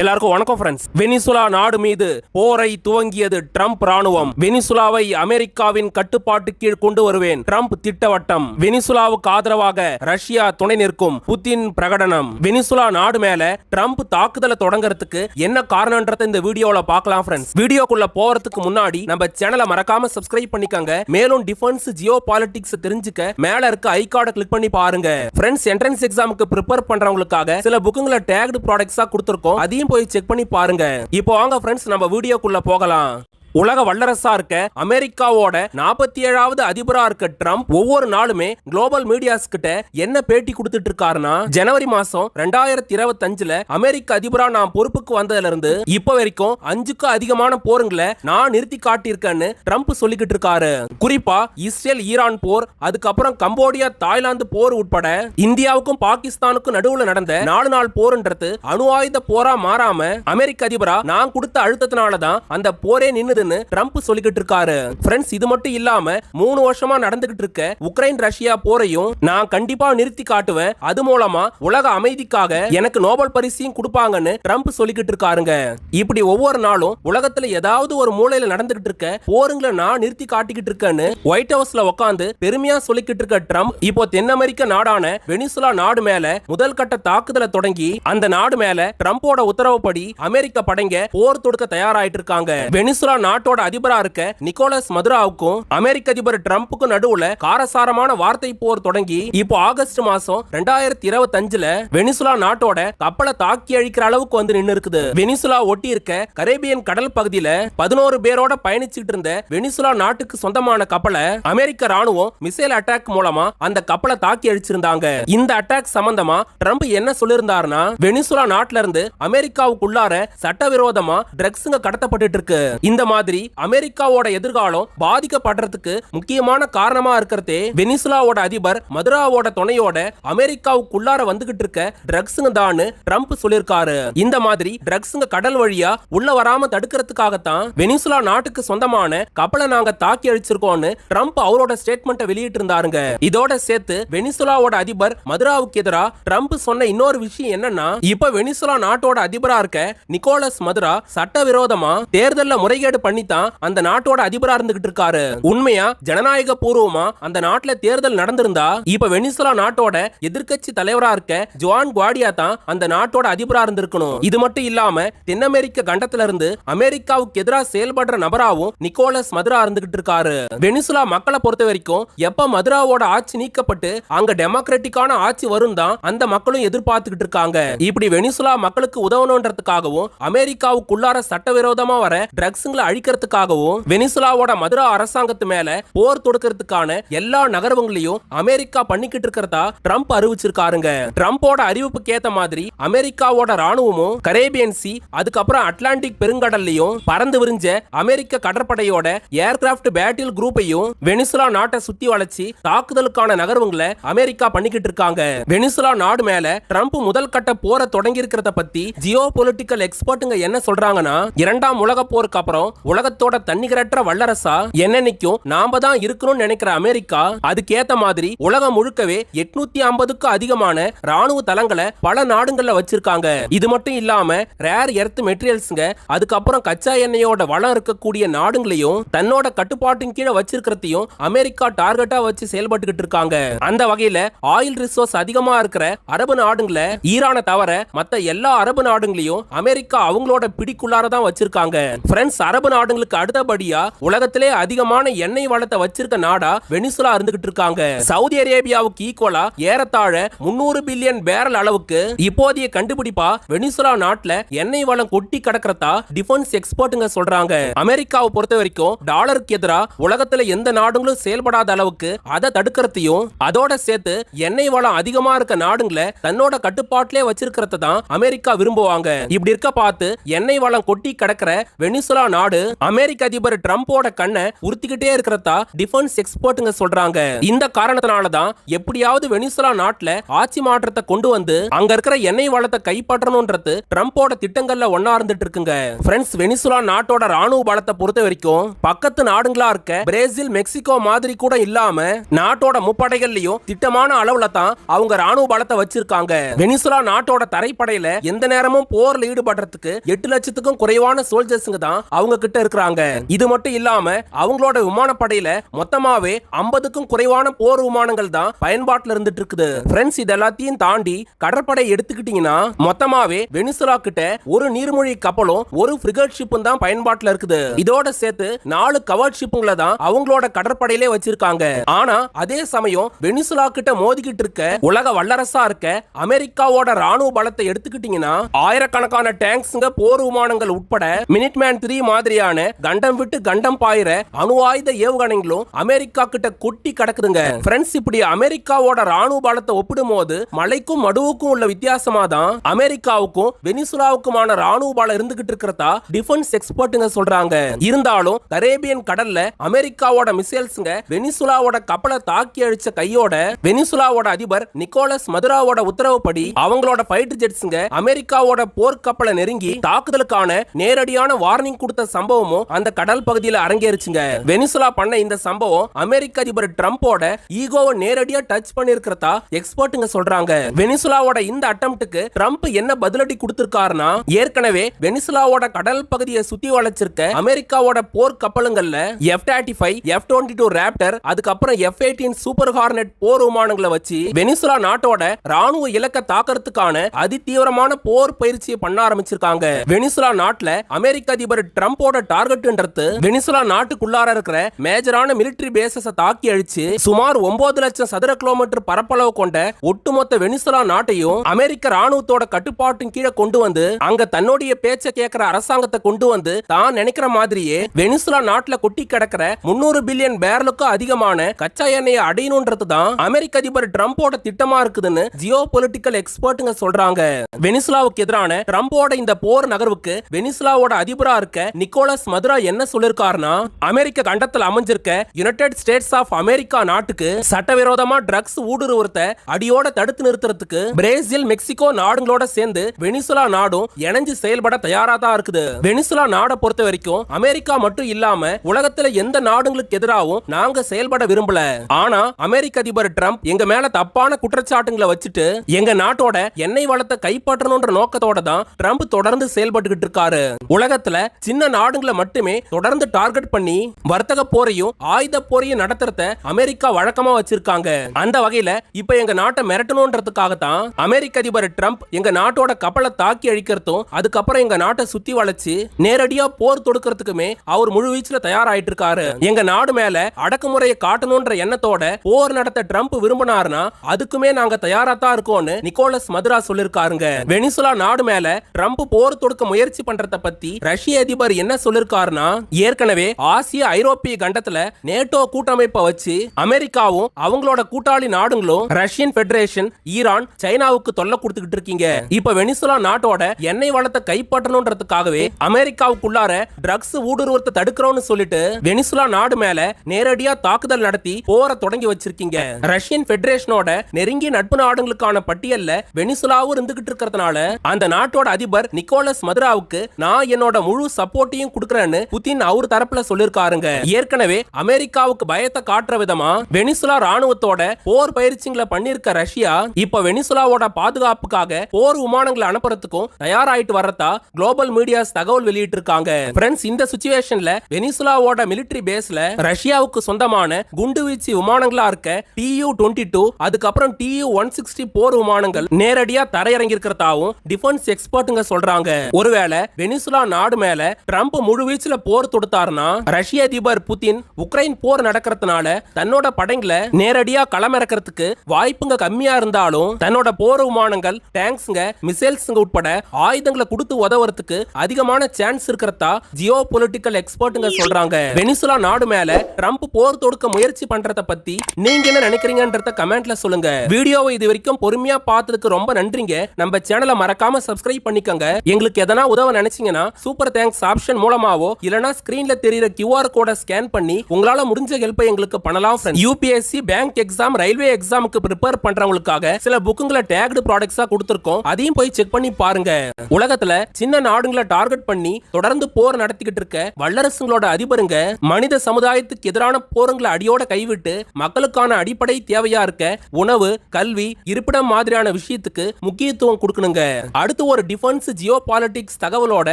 எல்லாருக்கும் வணக்கம் friends Venezuela நாடு மீது போரை துவங்கியது ட்ரம்ப் ராணுவம் வெனிசுலாவை அமெரிக்காவின் கட்டுப்பாட்டு கீழ் கொண்டு வருவேன். ட்ரம்ப் திட்டவட்டம். வெனிசுலாவுக்கு ஆதரவாக ரஷ்யா துணை நிற்கும் புதின் பிரகடனம். வெனிசுலா நாடு மேல ட்ரம்ப் தாக்குதலை தொடங்குறதுக்கு என்ன காரணம்ன்றதை இந்த வீடியோல பார்க்கலாம் ஃப்ரெண்ட்ஸ் வீடியோக்குள்ள போறதுக்கு முன்னாடி நம்ம சேனலை மறக்காம சப்ஸ்கிரைப் பண்ணிக்கங்க. மேலும் டிஃபென்ஸ் ஜியோ பாலிடிக்ஸ் தெரிஞ்சுக்க மேல இருக்க ஐ கார்டை கிளிக் பண்ணி பாருங்க. ஃப்ரெண்ட்ஸ் என்ட்ரன்ஸ் எக்ஸாமுக்கு ப்ரிப்பேர் பண்றவங்களுக்காக சில புக்குங்களை டேக்டு ப்ராடக்ட்ஸா கொடுத்துருக்கோம். அதையும் போய் செக் பண்ணி பாருங்க. இப்போ வாங்க ஃப்ரெண்ட்ஸ் நம்ம வீடியோக்குள்ள போகலாம். உலக வல்லரசா இருக்க அமெரிக்காவோட நாற்பத்தி ஏழாவது அதிபரா இருக்க ட்ரம்ப் ஒவ்வொரு நாளுமே குளோபல் மீடியாஸ் கிட்ட என்ன பேட்டி கொடுத்துட்டு இருக்காருன்னா ஜனவரி மாசம் ரெண்டாயிரத்தி இருபத்தஞ்சுல அமெரிக்க அதிபரா நான் பொறுப்புக்கு வந்ததுல இருந்து இப்ப வரைக்கும் அஞ்சுக்கும் அதிகமான போருங்களை நான் நிறுத்தி காட்டியிருக்கேன்னு ட்ரம்ப் சொல்லிக்கிட்டு இருக்காரு. குறிப்பா இஸ்ரேல் ஈரான் போர் அதுக்கப்புறம் கம்போடியா தாய்லாந்து போர் உட்பட இந்தியாவுக்கும் பாகிஸ்தானுக்கும் நடுவுல நடந்த நாலு நாள் போர்ன்றது அணு ஆயுத போரா மாறாம அமெரிக்க அதிபரா நான் கொடுத்த அழுத்தத்தினால தான் அந்த போரே நின்னுதுன்னு ட்ரம்ப் சொல்லிக்கிட்டு இருக்காரு. ஃப்ரெண்ட்ஸ் இது மட்டும் இல்லாம மூணு வருஷமா நடந்துகிட்டு இருக்க உக்ரைன் ரஷ்யா போரையும் நான் கண்டிப்பா நிறுத்தி காட்டுவேன். அது மூலமா உலக அமைதிக்காக எனக்கு நோபல் பரிசையும் கொடுப்பாங்கன்னு ட்ரம்ப் சொல்லிக்கிட்டு இருக்காருங்க. இப்படி ஒவ்வொரு நாளும் உலகத்துல ஏதாவது ஒரு மூலையில நடந்துகிட்டு இருக்க போருங்களை நான் நிறுத்தி காட்டிக்கிட்டு இருக்கேன்னு ஒயிட் ஹவுஸ்ல உட்காந்து பெருமையா சொல்லிக்கிட்டு இருக்க ட்ரம்ப் இப்போ தென் அமெரிக்க நாடான வெனிசுலா நாடு மேல முதல் கட்ட தாக்குதலை தொடங்கி அந்த நாடு மேல ட்ரம்போட உத்தரவுப்படி அமெரிக்க படைங்க போர் தொடுக்க தயாராயிட்டு இருக்காங்க. வெனிசுலா நாட்டோட அதிபரா இருக்க நிக்கோலஸ் மதுராவுக்கும் அமெரிக்க அதிபர் டிரம்புக்கும் நடுவுல காரசாரமான வார்த்தை போர் தொடங்கி இப்போ ஆகஸ்ட் மாசம் ரெண்டாயிரத்தி இருபத்தஞ்சுல வெனிசுலா நாட்டோட கப்பலை தாக்கி அழிக்கிற அளவுக்கு வந்து நின்று இருக்குது வெனிசுலா ஒட்டி இருக்க கரேபியன் கடல் பகுதியில பதினோரு பேரோட பயணிச்சுட்டு இருந்த வெனிசுலா நாட்டுக்கு சொந்தமான கப்பலை அமெரிக்க ராணுவம் மிசைல் அட்டாக் மூலமா அந்த கப்பலை தாக்கி அழிச்சிருந்தாங்க. இந்த அட்டாக் சம்பந்தமா ட்ரம்ப் என்ன சொல்லியிருந்தாருன்னா வெனிசுலா நாட்டுல இருந்து அமெரிக்காவுக்குள்ளார சட்டவிரோதமா ட்ரக்ஸுங்க கடத்தப்பட்டு இருக்கு. இந்த மாதிரி அமெரிக்காவோட எதிர்காலம் பாதிக்கப்படுறதுக்கு முக்கியமான காரணமா இருக்கிறதே வெனிசுலாவோட அதிபர் மதுராவோட துணையோட அமெரிக்காவுக்குள்ளார வந்துகிட்டு இருக்க ட்ரக்ஸுங்க தான் ட்ரம்ப் சொல்லியிருக்காரு. இந்த மாதிரி ட்ரக்ஸுங்க கடல் வழியா உள்ள வராம தடுக்கிறதுக்காகத்தான் வெனிசுலா நாட்டுக்கு சொந்தமான கப்பலை நாங்க தாக்கி அழிச்சிருக்கோம்னு ட்ரம்ப் அவரோட ஸ்டேட்மெண்ட்டை வெளியிட்டு இருந்தாருங்க இதோட சேர்த்து வெனிசுலாவோட அதிபர் மதுராவுக்கு எதிரா ட்ரம்ப் சொன்ன இன்னொரு விஷயம் என்னன்னா இப்ப வெனிசுலா நாட்டோட அதிபரா இருக்க நிக்கோலஸ் மதுரா சட்டவிரோதமா தேர்தலில் முறைகேடு பண்ணித்தான் அந்த நாட்டோட அதிபரா இருந்துகிட்டு இருக்காரு. உண்மையா? ஜனநாயக பூர்வமா? அந்த நாட்டுல தேர்தல் நடந்திருந்தா? இப்ப வெனிசுலா நாட்டோட எதிர்கட்சி தலைவரா இருக்க ஜுவான் குவாடியா தான் அந்த நாட்டோட அதிபரா இருந்திருக்கணும். இது மட்டும் இல்லாம தென் அமெரிக்க கண்டத்துல இருந்து அமெரிக்காவுக்கு எதிராக செயல்படுற நபராவும் நிக்கோலஸ் மதுரா இருந்துகிட்டு இருக்காரு. வெனிசுலா மக்களை பொறுத்த வரைக்கும் எப்ப மதுராவோட ஆட்சி நீக்கப்பட்டு அங்க டெமோக்ராட்டிக்கான ஆட்சி வரும் தான் அந்த மக்களும் எதிர்பார்த்துக்கிட்டு இருக்காங்க. இப்படி வெனிசுலா மக்களுக்கு உதவணுன்றதுக்காகவும் அமெரிக்காவுக்குள்ளார சட்டவிரோதமா வர ட்ரக்ஸுங்களை அழிக்கிறதுக்காகவும் வெனிசுலாவோட மதுரா அரசாங்கத்து மேல போர் தொடுக்கிறதுக்கான எல்லா நகர்வுகளையும் அமெரிக்கா பண்ணிக்கிட்டு இருக்கிறதா ட்ரம்ப் அறிவிச்சிருக்காருங்க. ட்ரம்போட அறிவிப்புக்கு ஏத்த மாதிரி அமெரிக்காவோட ராணுவமும் கரேபியன் சி அதுக்கப்புறம் அட்லாண்டிக் பெருங்கடல்லையும் பறந்து விரிஞ்ச அமெரிக்க கடற்படையோட ஏர்கிராப்ட் பேட்டில் குரூப்பையும் வெனிசுலா நாட்டை சுத்தி வளைச்சு தாக்குதலுக்கான நகர்வுங்களை அமெரிக்கா பண்ணிக்கிட்டு இருக்காங்க. வெனிசுலா நாடு மேல ட்ரம்ப் முதல் கட்ட போரை தொடங்கி இருக்கிறத பத்தி ஜியோ பொலிட்டிக்கல் எக்ஸ்பர்ட்டுங்க என்ன சொல்றாங்கன்னா இரண்டாம் உலக போருக்கு அப்புறம் உலகத்தோட தன்னிகரற்ற வல்லரசா? என்னன்னைக்கும் நாம தான் இருக்கணும்னு நினைக்கிற அமெரிக்கா? அதுக்கேத்த மாதிரி உலகம் முழுக்கவே எட்நூத்தி ஐம்பதுக்கும் அதிகமான ராணுவ தளங்களை பல நாடுகள்ல வச்சிருக்காங்க. இது மட்டும் இல்லாம ரேர் எர்த் மெட்டீரியல்ஸ்ங்க அதுக்கப்புறம் கச்சா எண்ணெயோட வளம் இருக்கக்கூடிய நாடுகளையும் தன்னோட கட்டுப்பாட்டின் கீழே வச்சிருக்கிறதையும் அமெரிக்கா டார்கெட்டா வச்சு செயல்பட்டுக்கிட்டு இருக்காங்க. அந்த வகையில ஆயில் ரிசோர்ஸ் அதிகமா இருக்கிற அரபு நாடுங்களை ஈரானை தவிர மத்த எல்லா அரபு நாடுகளையும் அமெரிக்கா அவங்களோட பிடிக்குள்ளார தான் வச்சிருக்காங்க. பிரெண்ட்ஸ் அரபு நாடுகளுக்கு அடுத்தபடியா உலகத்திலே அதிகமான எண்ணெய் வளத்தை வச்சிருக்க நாடா வெனிசுலா இருந்துகிட்டு இருக்காங்க. சவுதி அரேபியாவுக்கு ஈக்குவலா ஏறத்தாழ முன்னூறு பில்லியன் பேரல் அளவுக்கு இப்போதைய கண்டுபிடிப்பா வெனிசுலா நாட்டுல எண்ணெய் வளம் கொட்டி கிடக்கிறதா டிஃபென்ஸ் எக்ஸ்பர்ட்டுங்க சொல்றாங்க. அமெரிக்காவை பொறுத்த வரைக்கும் டாலருக்கு எதிரா உலகத்துல எந்த நாடுகளும் செயல்படாத அளவுக்கு அதை தடுக்கிறதையும் அதோட சேர்த்து எண்ணெய் வளம் அதிகமா இருக்க நாடுங்களை தன்னோட கட்டுப்பாட்டிலே வச்சிருக்கிறத தான் அமெரிக்கா விரும்புவாங்க. இப்படி இருக்க பார்த்து எண்ணெய் வளம் கொட்டி கிடக்கிற வெனிசுலா நாடு அமெரிக்க அதிபர் ட்ரம்போட கண்ணை உறுத்திக்கிட்டே இருக்கிறதா டிஃபென்ஸ் எக்ஸ்பர்ட்டுங்க சொல்றாங்க. இந்த காரணத்தினால தான் எப்படியாவது வெனிசுலா நாட்டுல ஆட்சி மாற்றத்தை கொண்டு வந்து அங்க இருக்கிற எண்ணெய் வளத்தை கைப்பற்றணும்ன்றது ட்ரம்போட திட்டங்கள்ல ஒன்னா இருந்துட்டு இருக்குங்க. ஃப்ரெண்ட்ஸ் வெனிசுலா நாட்டோட ராணுவ பலத்தை பொறுத்த வரைக்கும் பக்கத்து நாடுகளா இருக்க பிரேசில் மெக்சிகோ மாதிரி கூட இல்லாம நாட்டோட முப்படைகள்லயும் திட்டமான அளவுல தான் அவங்க ராணுவ பலத்தை வச்சிருக்காங்க. வெனிசுலா நாட்டோட தரைப்படையில எந்த நேரமும் போர்ல ஈடுபடுறதுக்கு எட்டு லட்சத்துக்கும் குறைவான சோல்ஜர்ஸுங்க தான் அவங்க கிட்ட இருக்கிறாங்க. இது மட்டும் இல்லாம அவங்களோட விமானப்படையில மொத்தமாவே ஐம்பதுக்கும் குறைவான போர் விமானங்கள் தான் பயன்பாட்டுல இருந்துட்டு இருக்குது. ஃப்ரெண்ட்ஸ் இது எல்லாத்தையும் தாண்டி கடற்படை எடுத்துக்கிட்டீங்கன்னா மொத்தமாவே வெனிசுலா கிட்ட ஒரு நீர்மொழி கப்பலும் ஒரு ஃப்ரிகட் ஷிப்பும் தான் பயன்பாட்டுல இருக்குது. இதோட சேர்த்து நாலு கவர் ஷிப்புங்களை தான் அவங்களோட கடற்படையிலே வச்சிருக்காங்க. ஆனா அதே சமயம் வெனிசுலா கிட்ட மோதிக்கிட்டு இருக்க உலக வல்லரசா இருக்க அமெரிக்காவோட ராணுவ பலத்தை எடுத்துக்கிட்டீங்கன்னா ஆயிரக்கணக்கான டேங்க்ஸ்ங்க போர் விமானங்கள் உட்பட மினிட்மேன் த்ரீ மாதிரியா மாதிரியான கண்டம் விட்டு கண்டம் பாயிற அணு ஆயுத ஏவுகணைகளும் அமெரிக்கா கிட்ட கொட்டி கிடக்குதுங்க. பிரெண்ட்ஸ் இப்படி அமெரிக்காவோட ராணுவ பலத்தை ஒப்பிடும் போது மலைக்கும் மடுவுக்கும் உள்ள வித்தியாசமா தான் அமெரிக்காவுக்கும் வெனிசுலாவுக்குமான ராணுவ பலம் இருந்துகிட்டு இருக்கிறதா டிஃபென்ஸ் எக்ஸ்பர்ட்டுங்க சொல்றாங்க. இருந்தாலும் கரேபியன் கடல்ல அமெரிக்காவோட மிசைல்ஸ்ங்க வெனிசுலாவோட கப்பலை தாக்கி அழிச்ச கையோட வெனிசுலாவோட அதிபர் நிக்கோலஸ் மதுராவோட உத்தரவுப்படி அவங்களோட ஃபைட்டர் ஜெட்ஸ்ங்க அமெரிக்காவோட போர்க்கப்பலை நெருங்கி தாக்குதலுக்கான நேரடியான வார்னிங் கொடுத்த சம்பவம் சம்பவமும் அந்த கடல் பகுதியில் அரங்கேறிச்சுங்க. வெனிசுலா பண்ண இந்த சம்பவம் அமெரிக்க அதிபர் ட்ரம்போட ஈகோவை நேரடியா டச் பண்ணிருக்கிறதா எக்ஸ்பர்ட்டுங்க சொல்றாங்க. வெனிசுலாவோட இந்த அட்டம்ப்டுக்கு ட்ரம்ப் என்ன பதிலடி கொடுத்திருக்காருன்னா ஏற்கனவே வெனிசுலாவோட கடல் பகுதியை சுத்தி வளைச்சிருக்க அமெரிக்காவோட போர் கப்பலுங்கள்ல F thirty five F twenty two Raptor அதுக்கப்புறம் எஃப் எயிட்டீன் சூப்பர் ஹார்னெட் போர் விமானங்களை வச்சு வெனிசுலா நாட்டோட ராணுவ இலக்க தாக்கறதுக்கான அதிதீவிரமான போர் பயிற்சியை பண்ண ஆரம்பிச்சிருக்காங்க. வெனிசுலா நாட்டுல அமெரிக்க அதிபர் ட்ரம்போட டார்கெட்ன்றது வெனிசுலா நாட்டுக்குள்ளார இருக்கிற மேஜரான மிலிட்டரி பேசஸ தாக்கி அழிச்சு சுமார் ஒன்பது லட்சம் சதுர கிலோமீட்டர் பரப்பளவு கொண்ட ஒட்டுமொத்த வெனிசுலா நாட்டையும் அமெரிக்க ராணுவத்தோட கட்டுப்பாட்டின் கீழே கொண்டு வந்து அங்க தன்னுடைய பேச்ச கேட்கிற அரசாங்கத்தை கொண்டு வந்து தான் நினைக்கிற மாதிரியே வெனிசுலா நாட்டுல கொட்டி கிடக்கிற முன்னூறு பில்லியன் பேரலுக்கும் அதிகமான கச்சா எண்ணெயை அடையணும்ன்றது தான் அமெரிக்க அதிபர் ட்ரம்போட திட்டமா இருக்குதுன்னு ஜியோ பொலிட்டிக்கல் எக்ஸ்பர்ட்டுங்க சொல்றாங்க. வெனிசுலாவுக்கு எதிரான ட்ரம்போட இந்த போர் நகர்வுக்கு வெனிசுலாவோட அதிபரா இருக்க நிக்கோ நிக்கோலஸ் மதுரா என்ன சொல்லிருக்காருன்னா அமெரிக்க கண்டத்தில் அமைஞ்சிருக்க யுனைடெட் ஸ்டேட்ஸ் ஆஃப் அமெரிக்கா நாட்டுக்கு சட்டவிரோதமா ட்ரக்ஸ் ஊடுருவத்தை அடியோட தடுத்து நிறுத்துறதுக்கு பிரேசில் மெக்சிகோ நாடுகளோட சேர்ந்து வெனிசுலா நாடும் இணைஞ்சு செயல்பட தயாரா தான் இருக்குது. வெனிசுலா நாடை பொறுத்த வரைக்கும் அமெரிக்கா மட்டும் இல்லாம உலகத்துல எந்த நாடுகளுக்கு எதிராகவும் நாங்க செயல்பட விரும்பல. ஆனா அமெரிக்க அதிபர் ட்ரம்ப் எங்க மேல தப்பான குற்றச்சாட்டுங்களை வச்சுட்டு எங்க நாட்டோட எண்ணெய் வளத்தை கைப்பற்றணும்ன்ற நோக்கத்தோட தான் ட்ரம்ப் தொடர்ந்து செயல்பட்டுக்கிட்டு இருக்காரு. உலகத்துல சின்ன நாடு நாடுகளை மட்டுமே தொடர்ந்து டார்கெட் பண்ணி வர்த்தக போரையும் ஆயுத போரையும் நடத்துறத அமெரிக்கா வழக்கமா வச்சிருக்காங்க. அந்த வகையில இப்ப எங்க நாட்டை மிரட்டணும்ன்றதுக்காக தான் அமெரிக்க அதிபர் ட்ரம்ப் எங்க நாட்டோட கப்பலை தாக்கி அழிக்கிறதும் அதுக்கப்புறம் எங்க நாட்டை சுத்தி வளைச்சு நேரடியா போர் தொடுக்கிறதுக்குமே அவர் முழு வீச்சுல தயாராயிட்டு இருக்காரு எங்க நாடு மேல அடக்குமுறையை காட்டணும்ன்ற எண்ணத்தோட போர் நடத்த ட்ரம்ப் விரும்பினார்னா அதுக்குமே நாங்க தயாரா தான் இருக்கோம்னு நிக்கோலஸ் மதுரா சொல்லிருக்காருங்க. வெனிசுலா நாடு மேல ட்ரம்ப் போர் தொடுக்க முயற்சி பண்றத பத்தி ரஷ்ய அதிபர் என்ன சொல்லிருக்காருன்னா ஏற்கனவே ஆசிய ஐரோப்பிய கண்டத்துல நேட்டோ கூட்டமைப்பை வச்சு அமெரிக்காவும் அவங்களோட கூட்டாளி நாடுகளும் ரஷ்யன் பெடரேஷன் ஈரான் சைனாவுக்கு தொல்லை கொடுத்துக்கிட்டு இருக்கீங்க. இப்ப வெனிசுலா நாட்டோட எண்ணெய் வளத்தை கைப்பற்றணும்ன்றதுக்காகவே அமெரிக்காவுக்குள்ளார ட்ரக்ஸ் ஊடுருவத்தை தடுக்கிறோம்னு சொல்லிட்டு வெனிசுலா நாடு மேல நேரடியா தாக்குதல் நடத்தி போர தொடங்கி வச்சிருக்கீங்க. ரஷ்யன் பெடரேஷனோட நெருங்கிய நட்பு நாடுகளுக்கான பட்டியல்ல வெனிசுலாவும் இருந்துகிட்டு இருக்கிறதுனால அந்த நாட்டோட அதிபர் நிக்கோலஸ் மதுராவுக்கு நான் என்னோட முழு சப்போர்ட்டையும் கொடுக்கறேன்னு புதின் அவர் தரப்புல சொல்லிருக்காருங்க. ஏற்கனவே அமெரிக்காவுக்கு பயத்தை காட்டுற விதமா வெனிசுலா ராணுவத்தோட போர் பயிற்சிகளை பண்ணிருக்க ரஷ்யா இப்ப வெனிசுலாவோட பாதுகாப்புக்காக போர் விமானங்களை அனுப்புறதுக்கும் தயாராயிட்டு வர்றதா குளோபல் மீடியாஸ் தகவல் வெளியிட்டு இருக்காங்க ஃப்ரெண்ட்ஸ் இந்த சுச்சுவேஷன்ல வெனிசுலாவோட மிலிட்டரி பேஸ்ல ரஷ்யாவுக்கு சொந்தமான குண்டுவீச்சு விமானங்களா இருக்க டியூ டுவெண்ட்டி டூ அதுக்கப்புறம் டியூ ஒன் சிக்ஸ்டி போர் விமானங்கள் நேரடியா தரையிறங்கி இருக்கிறதாவும் டிஃபென்ஸ் எக்ஸ்பர்ட்டுங்க சொல்றாங்க. ஒருவேளை வெனிசுலா நாடு மேல ட்ரம்ப் முழு வீச்சுல போர் தொடுத்தாருன்னா ரஷ்ய அதிபர் புதின் உக்ரைன் போர் நடக்கிறதுனால தன்னோட படைங்களை நேரடியா களமிறக்கிறதுக்கு வாய்ப்புங்க கம்மியா இருந்தாலும் தன்னோட போர் விமானங்கள் டேங்க்ஸுங்க மிசைல்ஸுங்க உட்பட ஆயுதங்களை கொடுத்து உதவுறதுக்கு அதிகமான சான்ஸ் இருக்கிறதா ஜியோ பொலிட்டிக்கல் எக்ஸ்பர்ட்டுங்க சொல்றாங்க. வெனிசுலா நாடு மேல ட்ரம்ப் போர் தொடுக்க முயற்சி பண்றத பத்தி நீங்க என்ன நினைக்கிறீங்கன்றத கமெண்ட்ல சொல்லுங்க. வீடியோவை இது வரைக்கும் பொறுமையா பார்த்ததுக்கு ரொம்ப நன்றிங்க. நம்ம சேனலை மறக்காம சப்ஸ்கிரைப் பண்ணிக்கோங்க. எங்களுக்கு எதனா உதவ நினைச்சீங்கன்னா சூப்பர் தேங்க்ஸ் ஆப்ஷன் மூலம் மூலமாவோ இல்லனா ஸ்கிரீன்ல தெரியுற கியூஆர் கோட ஸ்கேன் பண்ணி உங்களால முடிஞ்ச ஹெல்ப்பை எங்களுக்கு பண்ணலாம் யூபிஎஸ்சி பேங்க் எக்ஸாம் ரயில்வே எக்ஸாமுக்கு ப்ரிப்பேர் பண்றவங்களுக்காக சில புக்குங்களை டேக்டு ப்ராடக்ட்ஸா கொடுத்துருக்கோம். அதையும் போய் செக் பண்ணி பாருங்க. உலகத்துல சின்ன நாடுங்களை டார்கெட் பண்ணி தொடர்ந்து போர் நடத்திக்கிட்டு இருக்க வல்லரசுங்களோட அதிபருங்க மனித சமுதாயத்துக்கு எதிரான போருங்களை அடியோட கைவிட்டு மக்களுக்கான அடிப்படை தேவையா இருக்க உணவு கல்வி இருப்பிடம் மாதிரியான விஷயத்துக்கு முக்கியத்துவம் கொடுக்கணுங்க. அடுத்து ஒரு டிஃபென்ஸ் ஜியோ பாலிட்டிக்ஸ் தகவலோட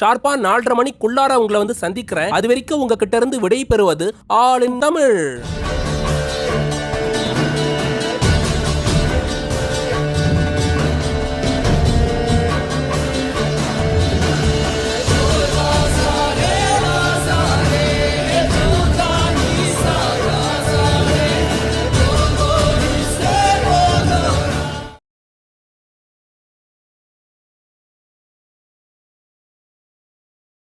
ஷார்ப்பா நாலரை மணிக்குள்ளார உங்களை வந்து சந்திக்கிறேன். அது வரைக்கும் உங்ககிட்ட இருந்து விடை பெறுவது ஆல் இன் தமிழ்.